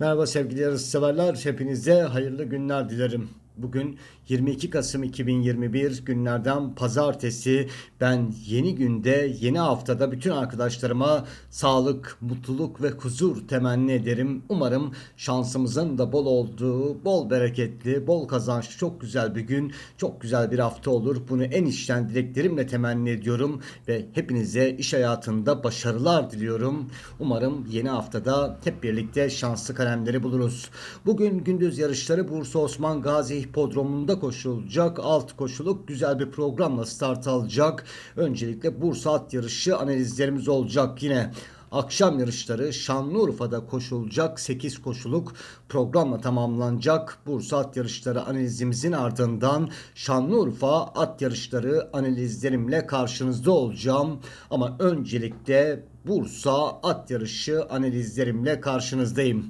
Merhaba sevgili yarışseverler. Hepinize hayırlı günler dilerim. Bugün 22 Kasım 2021 günlerden pazartesi. Ben yeni günde, yeni haftada bütün arkadaşlarıma sağlık, mutluluk ve huzur temenni ederim. Umarım şansımızın da bol olduğu, bol bereketli, bol kazançlı çok güzel bir gün, çok güzel bir hafta olur. Bunu en içten dileklerimle temenni ediyorum ve hepinize iş hayatında başarılar diliyorum. Umarım yeni haftada hep birlikte şanslı kalemleri buluruz. Bugün gündüz yarışları Bursa Osman Gazi Hipodromu'nda koşulacak. Alt koşuluk güzel bir programla start alacak. Öncelikle Bursa at yarışı analizlerimiz olacak yine. Akşam yarışları Şanlıurfa'da koşulacak 8 koşuluk programla tamamlanacak. Bursa at yarışları analizimizin ardından Şanlıurfa at yarışları analizlerimle karşınızda olacağım. Ama öncelikle Bursa at yarışı analizlerimle karşınızdayım.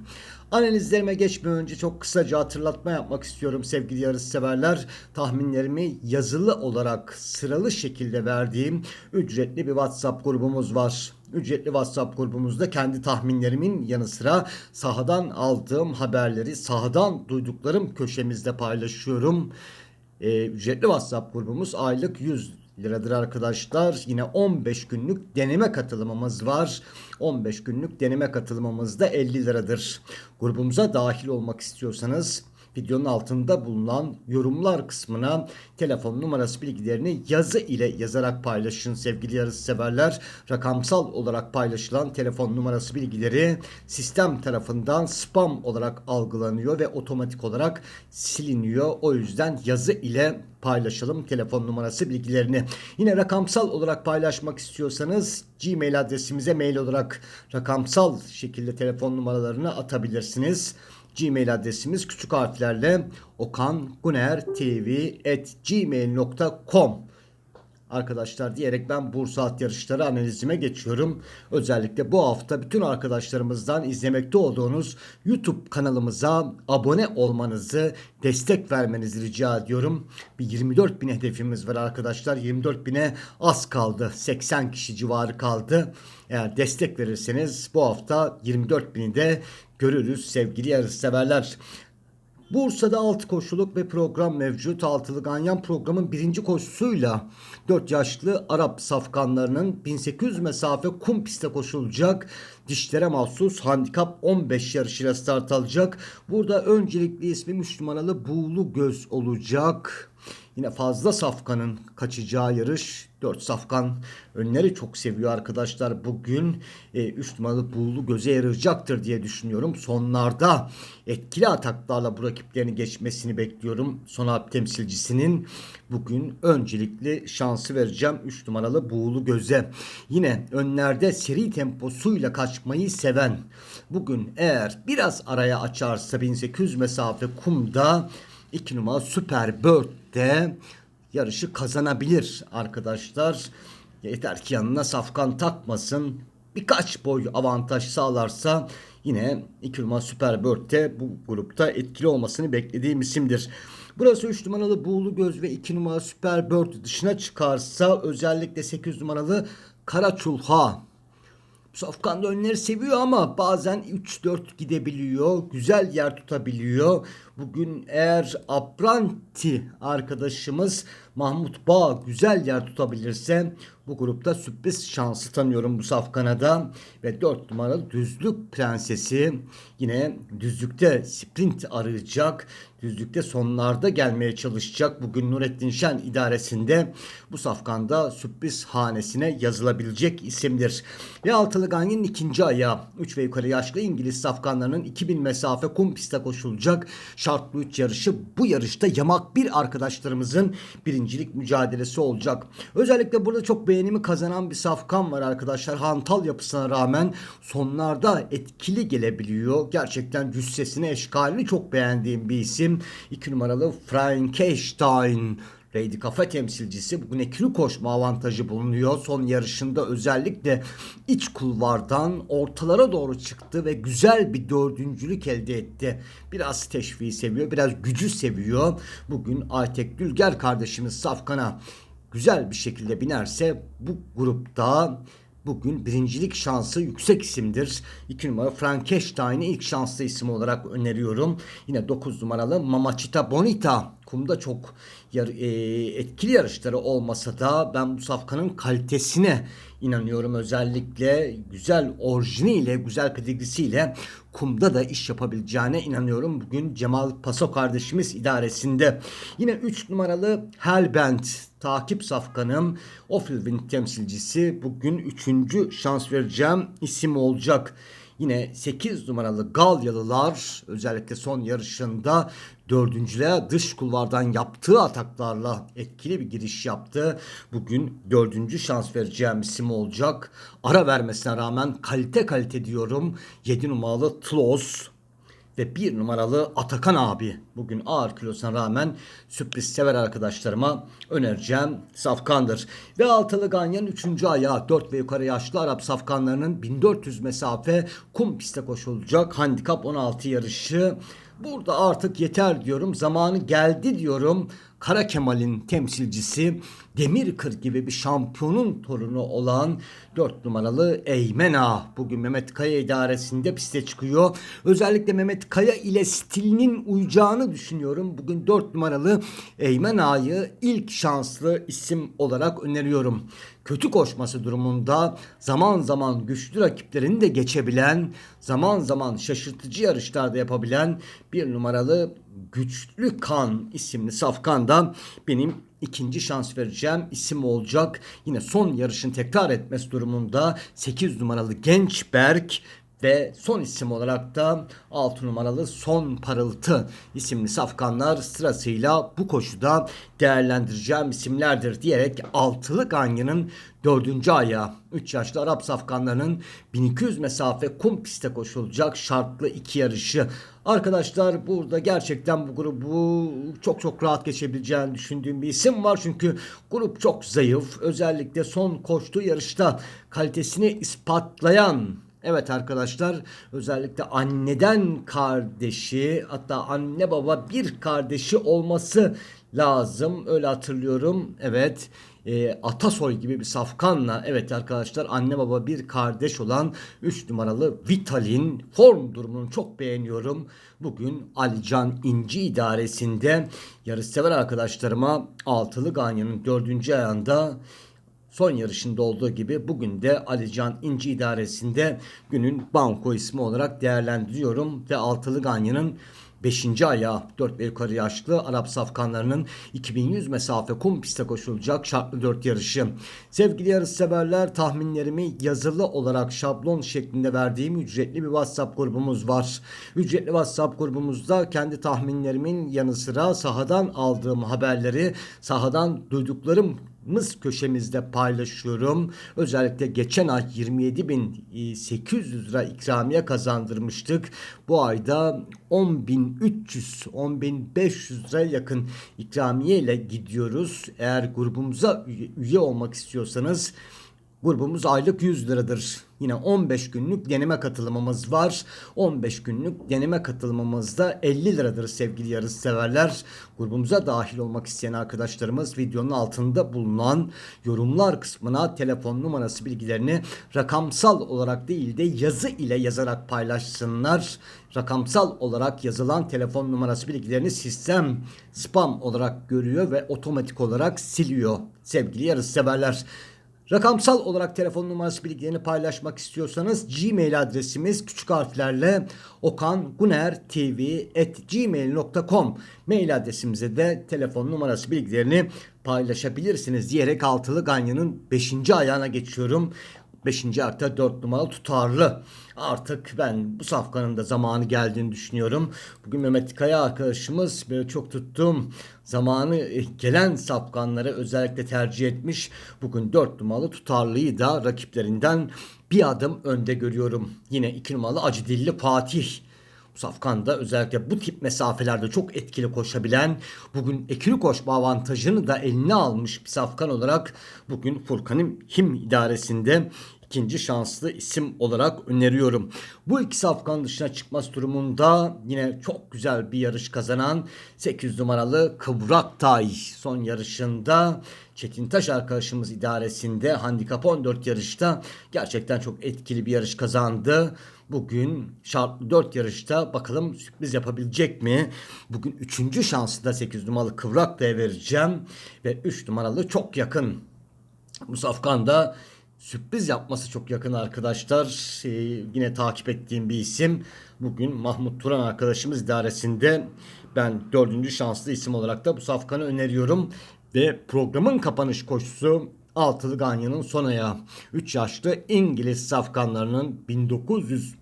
Analizlerime geçmeden önce çok kısaca hatırlatma yapmak istiyorum sevgili yarış severler. Tahminlerimi yazılı olarak sıralı şekilde verdiğim ücretli bir WhatsApp grubumuz var. Ücretli WhatsApp grubumuzda kendi tahminlerimin yanı sıra sahadan aldığım haberleri sahadan duyduklarım köşemizde paylaşıyorum. Ee, ücretli WhatsApp grubumuz aylık 100 liradır arkadaşlar. Yine 15 günlük deneme katılımımız var. 15 günlük deneme katılımımız da 50 liradır. Grubumuza dahil olmak istiyorsanız videonun altında bulunan yorumlar kısmına telefon numarası bilgilerini yazı ile yazarak paylaşın sevgili yarısı severler. Rakamsal olarak paylaşılan telefon numarası bilgileri sistem tarafından spam olarak algılanıyor ve otomatik olarak siliniyor. O yüzden yazı ile paylaşalım telefon numarası bilgilerini. Yine rakamsal olarak paylaşmak istiyorsanız Gmail adresimize mail olarak rakamsal şekilde telefon numaralarını atabilirsiniz. Gmail adresimiz küçük harflerle okangunertv@gmail.com arkadaşlar diyerek ben Bursa at yarışları analizime geçiyorum. Özellikle bu hafta bütün arkadaşlarımızdan izlemekte olduğunuz YouTube kanalımıza abone olmanızı, destek vermenizi rica ediyorum. Bir 24 bin hedefimiz var arkadaşlar. 24 bine az kaldı. 80 kişi civarı kaldı. Eğer destek verirseniz bu hafta 24 bini de görürüz sevgili yarışseverler. Bursa'da 6 koşuluk ve program mevcut. Altılı Ganyan programın birinci koşusuyla 4 yaşlı Arap safkanlarının 1800 mesafe kum pistte koşulacak. Dişlere mahsus handikap 15 yarışıyla start alacak. Burada öncelikli ismi 3 numaralı Buğulu Göz olacak. Yine fazla safkanın kaçacağı yarış. 4 safkan önleri çok seviyor arkadaşlar. Bugün 3 e, numaralı buğulu göze yarayacaktır diye düşünüyorum. Sonlarda etkili ataklarla bu rakiplerini geçmesini bekliyorum. Son harp temsilcisinin bugün öncelikli şansı vereceğim 3 numaralı buğulu göze. Yine önlerde seri temposuyla kaçmayı seven bugün eğer biraz araya açarsa 1800 mesafe kumda 2 numara Super Bird'de yarışı kazanabilir arkadaşlar. Yeter ki yanına safkan takmasın. Birkaç boy avantaj sağlarsa yine 2 numara Super Bird'de bu grupta etkili olmasını beklediğim isimdir. Burası 3 numaralı Buğulu Göz ve 2 numara Super Bird dışına çıkarsa özellikle 8 numaralı Karaçulha Safkan da önleri seviyor ama bazen 3-4 gidebiliyor. Güzel yer tutabiliyor. Bugün eğer Apranti arkadaşımız Mahmut Bağ güzel yer tutabilirse bu grupta sürpriz şansı tanıyorum bu safkana. Ve 4 numaralı düzlük prensesi yine düzlükte sprint arayacak. Düzlükte sonlarda gelmeye çalışacak. Bugün Nurettin Şen idaresinde bu safkanda sürpriz hanesine yazılabilecek isimdir. Ve Altılı Ganyan'ın ikinci ayağı 3 ve yukarı yaşlı İngiliz safkanlarının 2000 mesafe kum pistte koşulacak şartlı 3 yarışı. Bu yarışta yamak bir arkadaşlarımızın birincilik mücadelesi olacak. Özellikle burada çok beğenimi kazanan bir safkan var arkadaşlar. Hantal yapısına rağmen sonlarda etkili gelebiliyor. Gerçekten cüssesini, eşkalini çok beğendiğim bir isim. 2 numaralı Frankenstein Lady Kafa temsilcisi bugün ekili koşma avantajı bulunuyor. Son yarışında özellikle iç kulvardan ortalara doğru çıktı ve güzel bir dördüncülük elde etti. Biraz teşviği seviyor, biraz gücü seviyor. Bugün Aytek Dülger kardeşimiz Safkan'a güzel bir şekilde binerse bu grupta bugün birincilik şansı yüksek isimdir. 2 numara Frankenstein'i ilk şanslı isim olarak öneriyorum. Yine 9 numaralı Mamacita Bonita. Kumda çok yar, e, etkili yarışları olmasa da ben bu safkanın kalitesine inanıyorum. Özellikle güzel orijiniyle, güzel pedigrisiyle kumda da iş yapabileceğine inanıyorum. Bugün Cemal Paso kardeşimiz idaresinde. Yine 3 numaralı Hellbent takip safkanım. Ofilvin temsilcisi bugün 3. şans vereceğim isim olacak. Yine 8 numaralı Galyalılar özellikle son yarışında dördüncülüğe dış kulvardan yaptığı ataklarla etkili bir giriş yaptı. Bugün dördüncü şans vereceğim isim olacak. Ara vermesine rağmen kalite kalite diyorum. 7 numaralı Tlos ve bir numaralı Atakan abi. Bugün ağır kilosuna rağmen sürpriz sever arkadaşlarıma önereceğim safkandır. Ve altılı ganyanın 3. ayağı 4 ve yukarı yaşlı Arap safkanlarının 1400 mesafe kum piste koşulacak handikap 16 yarışı. Burada artık yeter diyorum. Zamanı geldi diyorum. Kara Kemal'in temsilcisi Demirkır gibi bir şampiyonun torunu olan 4 numaralı Eymen Ağa. Bugün Mehmet Kaya idaresinde piste çıkıyor. Özellikle Mehmet Kaya ile stilinin uyacağını düşünüyorum. Bugün 4 numaralı Eymen Ağa'yı ilk şanslı isim olarak öneriyorum. Kötü koşması durumunda zaman zaman güçlü rakiplerini de geçebilen, zaman zaman şaşırtıcı yarışlarda yapabilen bir numaralı Güçlü Kan isimli safkanda benim ikinci şans vereceğim isim olacak. Yine son yarışın tekrar etmesi durumunda 8 numaralı Genç Berk ve son isim olarak da 6 numaralı Son Parıltı isimli safkanlar sırasıyla bu koşuda değerlendireceğim isimlerdir diyerek altılı ganyanın dördüncü ayağı 3 yaşlı Arap safkanlarının 1200 mesafe kum piste koşulacak şartlı iki yarışı. Arkadaşlar burada gerçekten bu grubu çok çok rahat geçebileceğini düşündüğüm bir isim var. Çünkü grup çok zayıf. Özellikle son koştuğu yarışta kalitesini ispatlayan Evet arkadaşlar özellikle anneden kardeşi hatta anne baba bir kardeşi olması lazım öyle hatırlıyorum. Evet e, Atasoy gibi bir safkanla evet arkadaşlar anne baba bir kardeş olan 3 numaralı Vital'in form durumunu çok beğeniyorum. Bugün Alican İnci idaresinde yarışsever arkadaşlarıma altılı ganyanın dördüncü ayağında son yarışında olduğu gibi bugün de Alican İnci idaresinde günün banko ismi olarak değerlendiriyorum ve altılı ganyanın 5. ayağı 4 ve yukarı yaşlı Arap safkanlarının 2100 mesafe kum piste koşulacak şartlı 4 yarışı. Sevgili yarış severler tahminlerimi yazılı olarak şablon şeklinde verdiğim ücretli bir WhatsApp grubumuz var. Ücretli WhatsApp grubumuzda kendi tahminlerimin yanı sıra sahadan aldığım haberleri sahadan duyduklarım Mız köşemizde paylaşıyorum. Özellikle geçen ay 27.800 lira ikramiye kazandırmıştık. Bu ayda 10.300 10.500 lira yakın ikramiye ile gidiyoruz. Eğer grubumuza üye olmak istiyorsanız grubumuz aylık 100 liradır. Yine 15 günlük deneme katılımımız var. 15 günlük deneme katılımımızda 50 liradır sevgili yarış severler. Grubumuza dahil olmak isteyen arkadaşlarımız videonun altında bulunan yorumlar kısmına telefon numarası bilgilerini rakamsal olarak değil de yazı ile yazarak paylaşsınlar. Rakamsal olarak yazılan telefon numarası bilgilerini sistem spam olarak görüyor ve otomatik olarak siliyor sevgili yarış severler. Rakamsal olarak telefon numarası bilgilerini paylaşmak istiyorsanız Gmail adresimiz küçük harflerle okanguner.tv@gmail.com mail adresimize de telefon numarası bilgilerini paylaşabilirsiniz diyerek altılı ganyanın 5. ayağına geçiyorum. 5. ayakta 4 numaralı tutarlı. Artık ben bu safkanın da zamanı geldiğini düşünüyorum. Bugün Mehmet Kaya arkadaşımız böyle çok tuttum. Zamanı gelen safkanları özellikle tercih etmiş. Bugün 4 numaralı tutarlıyı da rakiplerinden bir adım önde görüyorum. Yine 2 numaralı Acı Dilli Fatih. Safkan da özellikle bu tip mesafelerde çok etkili koşabilen, bugün ekili koşma avantajını da eline almış bir safkan olarak bugün Furkan'ın Him idaresinde ikinci şanslı isim olarak öneriyorum. Bu iki safkan dışına çıkması durumunda yine çok güzel bir yarış kazanan 8 numaralı Kıvraktay son yarışında Çetin Taş arkadaşımız idaresinde handikap 14 yarışta gerçekten çok etkili bir yarış kazandı. Bugün şartlı 4 yarışta bakalım sürpriz yapabilecek mi? Bugün 3. şansı da 8 numaralı Kıvraktay'a vereceğim. Ve 3 numaralı çok yakın. Bu safkanda sürpriz yapması çok yakın arkadaşlar. Ee, yine takip ettiğim bir isim. Bugün Mahmut Turan arkadaşımız idaresinde ben dördüncü şanslı isim olarak da bu safkanı öneriyorum. Ve programın kapanış koşusu Altılı Ganyan'ın son ayağı. 3 yaşlı İngiliz safkanlarının 1900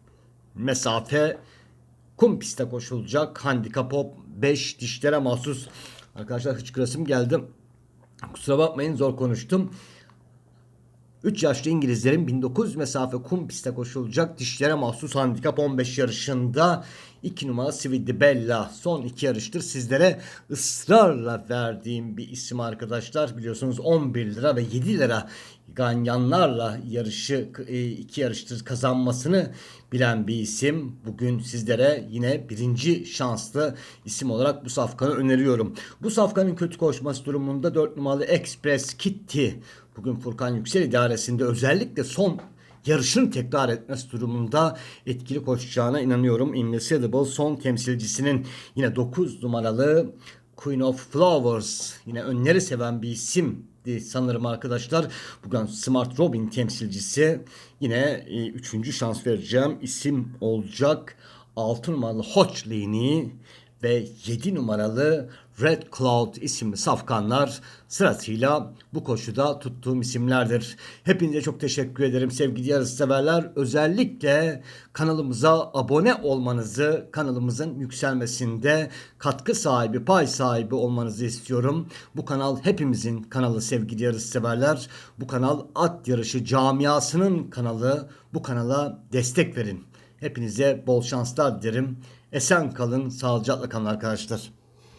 mesafe kum pistte koşulacak. Handikap hop 5 dişlere mahsus. Arkadaşlar hıçkırasım geldi. Kusura bakmayın zor konuştum. 3 yaşlı İngilizlerin 1900 mesafe kum pistte koşulacak dişlere mahsus handikap 15 yarışında 2 numara Sividi Bella son iki yarıştır sizlere ısrarla verdiğim bir isim arkadaşlar biliyorsunuz 11 lira ve 7 lira ganyanlarla yarışı e, iki yarıştır kazanmasını bilen bir isim. Bugün sizlere yine birinci şanslı isim olarak bu safkanı öneriyorum. Bu safkanın kötü koşması durumunda 4 numaralı Express Kitty bugün Furkan Yüksel idaresinde özellikle son yarışını tekrar etmesi durumunda etkili koşacağına inanıyorum. Invisible son temsilcisinin yine 9 numaralı Queen of Flowers yine önleri seven bir isim sanırım arkadaşlar. Bugün Smart Robin temsilcisi yine 3. E, şans vereceğim isim olacak. 6 numaralı Hotchline'i ve 7 numaralı Red Cloud isimli safkanlar sırasıyla bu koşuda tuttuğum isimlerdir. Hepinize çok teşekkür ederim sevgili yarışseverler. Özellikle kanalımıza abone olmanızı, kanalımızın yükselmesinde katkı sahibi, pay sahibi olmanızı istiyorum. Bu kanal hepimizin kanalı sevgili yarışseverler. Bu kanal at yarışı camiasının kanalı. Bu kanala destek verin. Hepinize bol şanslar dilerim. Esen kalın, sağlıcakla kalın arkadaşlar.